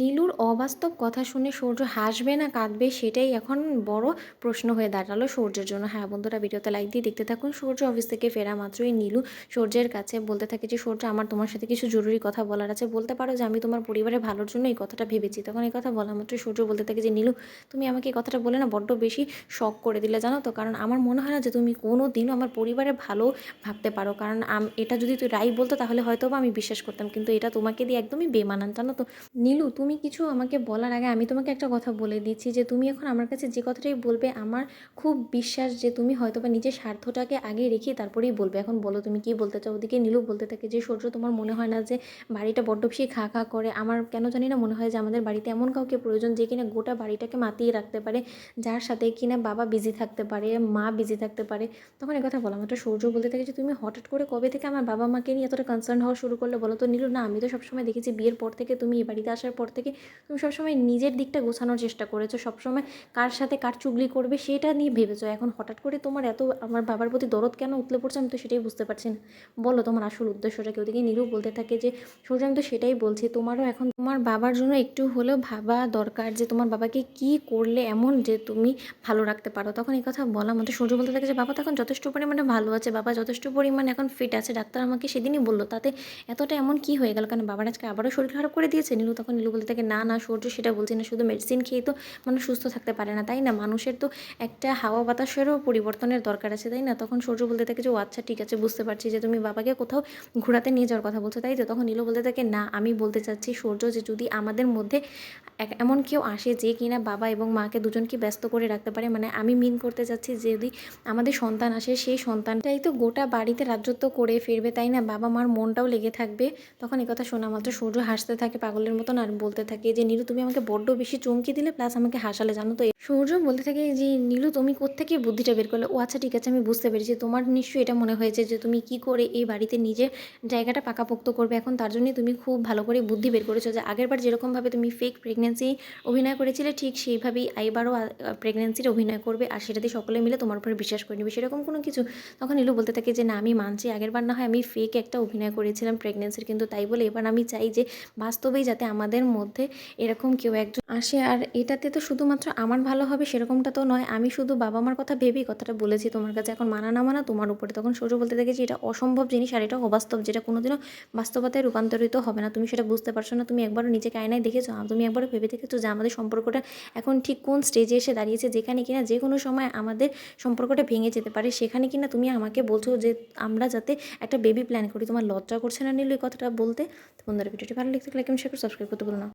নীলুর অবাস্তব কথা শুনে সূর্য হাসবে না, কাঁদবে সেটাই এখন বড় প্রশ্ন হয়ে দাঁড়াল সূর্যের জন্য। হ্যাঁ বন্ধুরা, ভিডিওতে লাইক দিয়ে দেখতে থাকুন। সূর্য অফিস থেকে ফেরা মাত্রই নীলু সূর্যের কাছে বলতে থাকে যে, সূর্য, আমার তোমার সাথে কিছু জরুরি কথা বলার আছে। বলতে পারো যে, আমি তোমার পরিবারের ভালোর জন্য এই কথাটা ভেবেছি। তখন এই কথা বলা মাত্রই সূর্য বলতে থাকে যে, নীলু, তুমি আমাকে এই কথাটা বলে না, বড্ড বেশি শখ করে দিলে জানো তো? কারণ আমার মনে হয় না যে, তুমি কোনো দিনও আমার পরিবারের ভালো ভাবতে পারো। কারণ এটা যদি তুই রাই বলতো, তাহলে হয়তো আমি বিশ্বাস করতাম। কিন্তু এটা তোমাকে দিয়ে একদমই বেমানান, জানো তো? নীলু, তুমি কিছু আমাকে বলার আগে আমি তোমাকে একটা কথা বলে দিচ্ছি যে তুমি এখন আমার কাছে যে কথাটাই বলবে আমার খুব বিশ্বাস যে তুমি হয়তো বা নিজের স্বার্থটাকে আগে রেখে তারপরেই বলবে। এখন বলো তুমি কি বলতে চাও? ওদিকে নীলু বলতে থাকে যে, সূর্য, তোমার মনে হয় না যে বাড়িটা বড্ড বেশি খা খা করে? আমার কেন জানি না মনে হয় যে আমাদের বাড়িতে এমন কাউকে প্রয়োজন যে কিনা গোটা বাড়িটাকে মাতিয়ে রাখতে পারে, যার সাথে কিনা বাবা বিজি থাকতে পারে, মা বিজি থাকতে পারে। তখন কথা বলা মাত্র সূর্য বলতে থাকে যে, তুমি হঠাৎ করে কবে থেকে আমার বাবা মাকে নিয়ে এতটা কনসার্ন হওয়া শুরু করলে? বলো তো নীলু, না, আমি তো সবসময় দেখেছি বিয়ের পর থেকে তুমি এই বাড়িতে আসার পর থেকে তুমি সবসময় নিজের দিকটা গোছানোর চেষ্টা করেছ, সবসময় কার সাথে কার চুগলি করবে সেটা নিয়ে ভেবেছো। এখন হঠাৎ করে তোমার এত, আমার বাবার প্রতি দরদ কেন উতলে পড়ছে আমি তো সেটাই বুঝতে পারছি না। বলো তোমার আসল উদ্দেশ্যটা, কেউ দিকে নীরু বলতে থাকে যে সূর্য আমি তো সেটাই বলছি, তোমারও এখন তোমার বাবার জন্য একটু হলেও ভাবা দরকার যে, তোমার বাবাকে কি করলে এমন যে, তুমি ভালো রাখতে পারো। তখন এই কথা বলা মতো সূর্য বলতে থাকে যে, বাবা তো এখন যথেষ্ট পরিমাণে ভালো আছে, বাবা যথেষ্ট পরিমাণে এখন ফিট আছে। ডাক্তার আমাকে সেদিনই বলল, তাতে এতটা এমন কি হয়ে গেল? কারণ বাবার আজকে আবারও শরীর খারাপ করে দিয়েছে? নীলু তখন নীলু বলতে থাকে না না, সূর্য সেটা বলছি না, শুধু মেডিসিন খেয়েই তো মানুষ সুস্থ থাকতে পারে না। তাই না? মানুষের তো একটা হাওয়া বাতাসেরও পরিবর্তনের দরকার আছে, তাই না? তখন সূর্য বলতে থাকে যে, ও আচ্ছা ঠিক আছে, বুঝতে পারছি যে, তুমি বাবাকে কোথাও ঘোরাতে নিয়ে যাওয়ার কথা বলছো। তাই তো? তখন নীলু বলতে থাকে, না, আমি বলতে চাচ্ছি সূর্য যে, যদি আমাদের মধ্যে এমন কেউ আসে যে, কিনা বাবা এবং মাকে দুজনকে ব্যস্ত করে রাখতে পারে মানে আমি মিন করতে চাচ্ছি যদি আমাদের সন্তান আসে, সেই সন্তানটাই তো গোটা বাড়িতে রাজত্ব করে ফিরবে তাই না? বাবা মার মনটাও লেগে থাকবে। তখন এই কথা শোনা মাত্র সূর্য হাসতে থাকে পাগলের মতন আর বলতে থাকে যে, নীলু, তুমি আমাকে বড্ড বেশি চমকি দিলে, প্লাস আমাকে হাসালে জানো তো? সূর্য বলতে থাকে যে, নীলু, তুমি কোত্থেকে বুদ্ধিটা বের করলে? ও আচ্ছা ঠিক আছে, আমি বুঝতে পেরেছি। তোমার নিশ্চয়ই এটা মনে হয়েছে যে, তুমি কি করে এই বাড়িতে নিজের জায়গাটা পাকাপোক্ত করবে? এখন তার জন্যই তুমি খুব ভালো করে বুদ্ধি বের করেছ যে আগেরবার যেরকমভাবে তুমি ফেক প্রেগনেন্সি অভিনয় করেছিলে, ঠিক সেইভাবেই এইবারও প্রেগনেন্সির অভিনয় করবে আর সেটাতে সকলে মিলে তোমার উপরে বিশ্বাস করে নেবে। সেরকম কোনো কিছু? তখন নীলু বলতে থাকে যে, না, আমি মানছি। আগেরবার না হয় আমি ফেক একটা অভিনয় করেছিলাম প্রেগনেন্সির কিন্তু তাই বলে এবার আমি চাই যে, বাস্তবেই যাতে আমাদের মধ্যে এরকম কেউ একজন আসে। আর এটাতে তো শুধুমাত্র আমার ভালো হবে সেরকমটা তো নয়, আমি শুধু বাবা মার কথা ভেবেই কথাটা বলেছি তোমার কাছে। এখন মানা না মানা তোমার উপরে তখন সূর্য বলতে দেখেছি এটা অসম্ভব জিনিস আর এটা অবাস্তব, যেটা কোনোদিনও বাস্তবতায় রূপান্তরিত হবে না। তুমি সেটা বুঝতে পারছ না, তুমি একবারও নিজেকে আয়নায় দেখেছ তুমি একবারও ভেবে দেখেছ যে আমাদের সম্পর্কটা এখন ঠিক কোন স্টেজে এসে দাঁড়িয়েছে, যেখানে কিনা যে কোনো সময় আমাদের সম্পর্কটা ভেঙে যেতে পারে। সেখানে কিনা তুমি আমাকে বলছো যে আমরা যাতে একটা বেবি প্ল্যান করি। তোমার লজ্জা করছে না নিল কথাটা বলতে? বন্ধুরা, ভিডিওটি ভালো লাগতে লাইক এবং শেয়ার সাবস্ক্রাইব করতে বলো না।